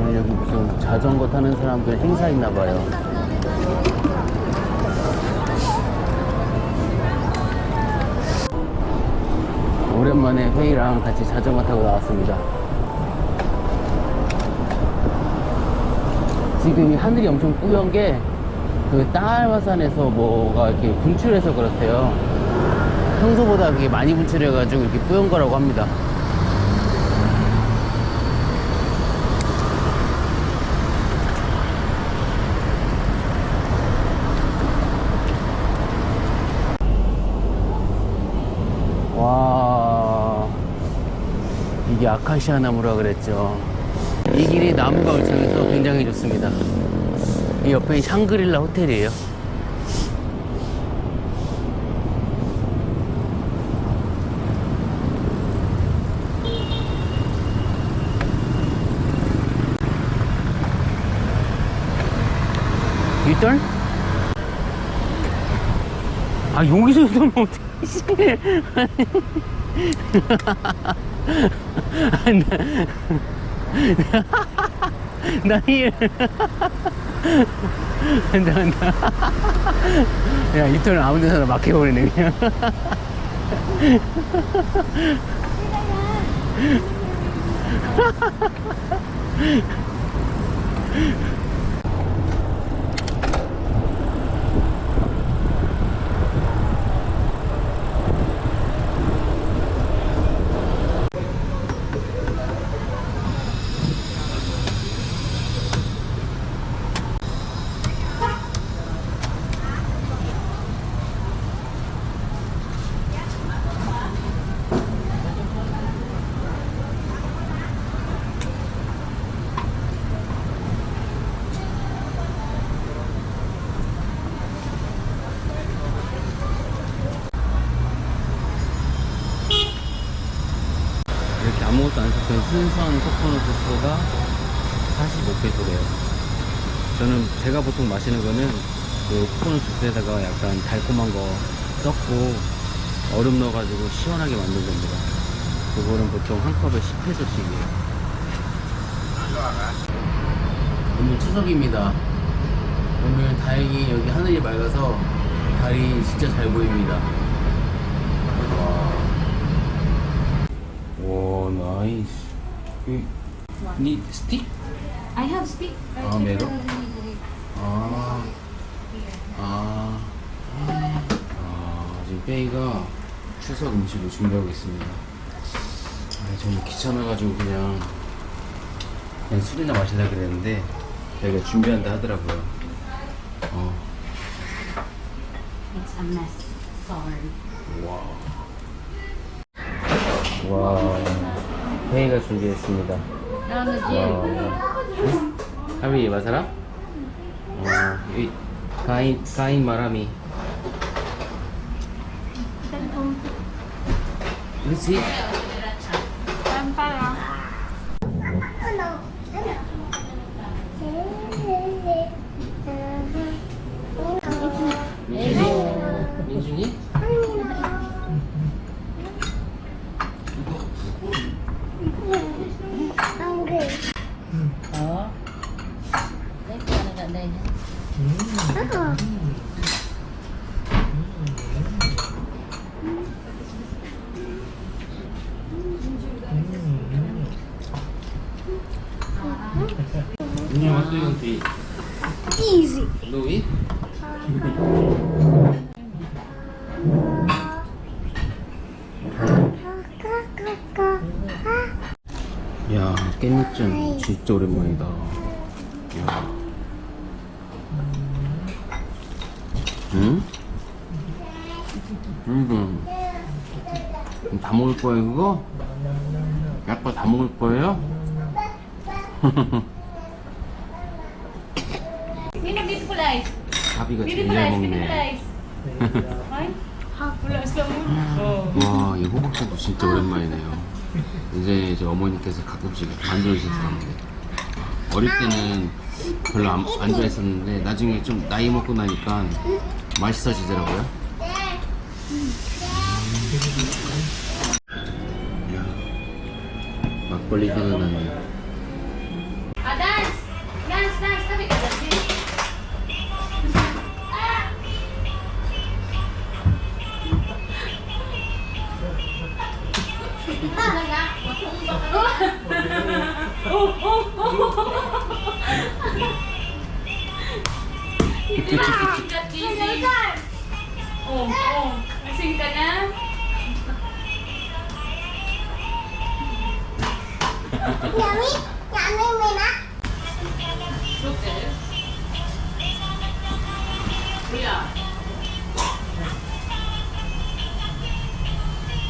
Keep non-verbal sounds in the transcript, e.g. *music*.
오늘 여기 무슨 자전거 타는 사람들 행사 있나 봐요. 오랜만에 회의랑 같이 자전거 타고 나왔습니다. 지금 이 하늘이 엄청 뿌연 게 그 딸화산에서 뭐가 이렇게 분출해서 그렇대요. 평소보다 그게 많이 분출해가지고 이렇게 뿌연 거라고 합니다. 이게 아카시아 나무라 그랬죠. 이 길이 나무가 울창해서 굉장히 좋습니다. 이 옆에 샹그릴라 호텔이에요. 일단 아 여기서 어떡해. 씨. *laughs* 아니 나, 나, 나, 나, 야, 이턴 아무 데서나 막혀버리네, 그냥. 이렇게 순수한 코코넛 주스가 45페소래요. 저는 제가 보통 마시는 거는 그 코코넛 주스에다가 약간 달콤한 거 섞고 얼음 넣어가지고 시원하게 만든 겁니다. 그거는 보통 한 컵에 10페소씩이에요. 오늘 추석입니다. 오늘 다행히 여기 하늘이 맑아서 달이 진짜 잘 보입니다. 와. 오 나이스 이- 니 스틱? I have stick. I Ah, meron? the delivery. 아, 아, 아 지금 페이가 추석 음식을 준비하고 있습니다 아, 저는 귀찮아가지고 그냥 그냥 술이나 마실라 그랬는데 여기가 준비한다 하더라고요 어, It's a mess. Sorry. 와, 와, 페이가 준비했습니다? Oh. Kain, kain marami. Let's see. 민준이? 민준이 what do you want to eat? Easy. Eat? 야, 깻잎전 진짜 오랜만이다. 야. 응? 음. 다 먹을 거예요, 그거? 아빠 다 먹을 거예요? *laughs* Sino beautiful eyes? 가비가 제일 Beautiful eyes, 먹네. 와, 이 호박죽도 진짜 오랜만이네요. 이제 이제 어머니께서 가끔씩 만들어 주셨었는데 어릴 때는 별로 안, 안 좋아했었는데 나중에 좀 나이 먹고 나니까 맛있어지더라고요. 이야, 막걸리 생각나네요. Sikat easy. Oh, oh. Asing ka na? Yummy.